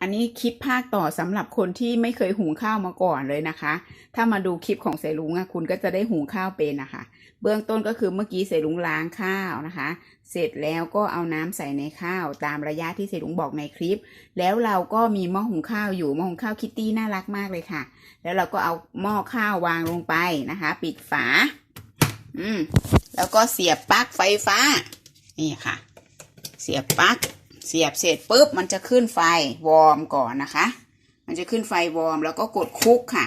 อันนี้คลิปภาคต่อสำหรับคนที่ไม่เคยหุงข้าวมาก่อนเลยนะคะ ถ้ามาดูคลิปของเสลุงอะคุณก็จะได้หุงข้าวเป็นนะคะ เบื้องต้นก็คือเมื่อกี้เสลุงล้างข้าวนะคะ เสร็จแล้วก็เอาน้ำใส่ในข้าว ตามระยะที่เสลุงบอกในคลิป แล้วเราก็มีหม้อหุงข้าวอยู่หม้อหุงข้าวคิตตี้น่ารักมากเลยค่ะ แล้วเราก็เอาหม้อข้าววางลงไปนะคะ ปิดฝา อืม แล้วก็เสียบปลั๊กไฟฟ้า นี่ค่ะ เสียบปลั๊ก เสียบเสร็จปุ๊บมันจะขึ้นไฟวอร์มก่อนนะคะ มันจะขึ้นไฟวอร์มแล้วก็กดคุกค่ะ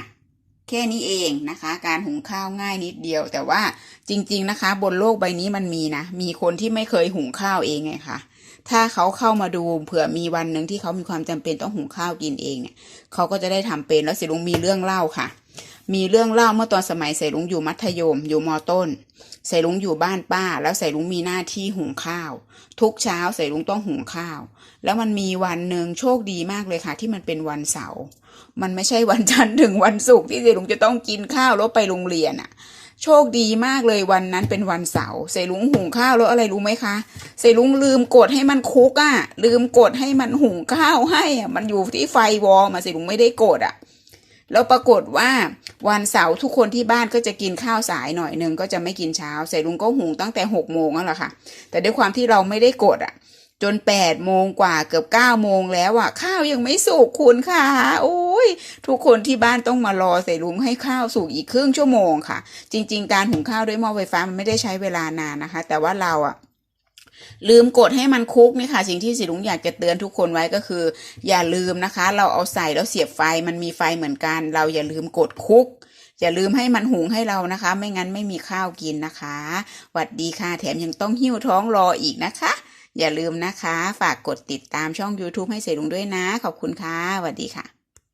แค่นี้เองนะคะ การหุงข้าวง่ายนิดเดียว แต่ว่าจริง ๆนะคะ บนโลกใบนี้มันมีนะ มีคนที่ไม่เคยหุงข้าวเองไงคะถ้าเขาเข้ามาดูเผื่อมีวันหนึ่งที่เขามีความจำเป็นต้องหุงข้าวกินเองเนี่ยเขาก็จะได้ทำเป็นแล้วเสลุงมีเรื่องเล่าค่ะ มีเรื่องเล่าเมื่อตอนสมัยใส่ลุงอยู่มัธยม อยู่มต้น ใส่ลุงอยู่บ้านป้า แล้วใส่ลุงมีหน้าที่หุงข้าว ทุกเช้าใส่ลุงต้องหุงข้าว แล้วมันมีวันหนึ่งโชคดีมากเลยค่ะ ที่มันเป็นวันเสาร์มันไม่ใช่วันจันทร์ถึงวันศุกร์ที่ใส่ลุงจะต้องกินข้าวแล้วไปโรงเรียนอะโชคดีมากเลยวันนั้นเป็นวันเสาร์ใส่ลุงหุงข้าวแล้วอะไรรู้ไหมคะใส่ลุงลืมกดให้มันคุกอะลืมกดให้มันหุงข้าวให้อะมันอยู่ที่ไฟวอลมาใส่ลุงไม่ได้กดอะ แล้วปรากฏว่าวันเสาร์ทุกคนที่บ้านก็จะกินข้าวสายหน่อยหนึ่งก็จะไม่กินเช้าใส่ลุงก็หุงตั้งแต่หกโมงนั่นแหละค่ะ แต่ด้วยความที่เราไม่ได้กดอะ จนแปดโมงกว่าเกือบเก้าโมงแล้วอะ ข้าวยังไม่สุกคุณค่ะ โอ้ยทุกคนที่บ้านต้องมารอใส่ลุงให้ข้าวสุกอีกครึ่งชั่วโมงค่ะ จริง ๆ การหุงข้าวด้วยหม้อไฟฟ้ามันไม่ได้ใช้เวลานานนะคะ แต่ว่าเราอะ ลืมกดให้มันคุกนี่ค่ะ สิ่งที่สิลุงอยากจะเตือนทุกคนไว้ก็คือ อย่าลืมนะคะ เราเอาใส่แล้วเสียบไฟมันมีไฟเหมือนกัน เราอย่าลืมกดคุก อย่าลืมให้มันหุงให้เรานะคะ ไม่งั้นไม่มีข้าวกินนะคะหวัดดีค่ะ แถมยังต้องหิ้วท้องรออีกนะคะ อย่าลืมนะคะ ฝากกดติดตามช่อง YouTube ให้เสลุงด้วยนะ ขอบคุณค่ะหวัดดีค่ะ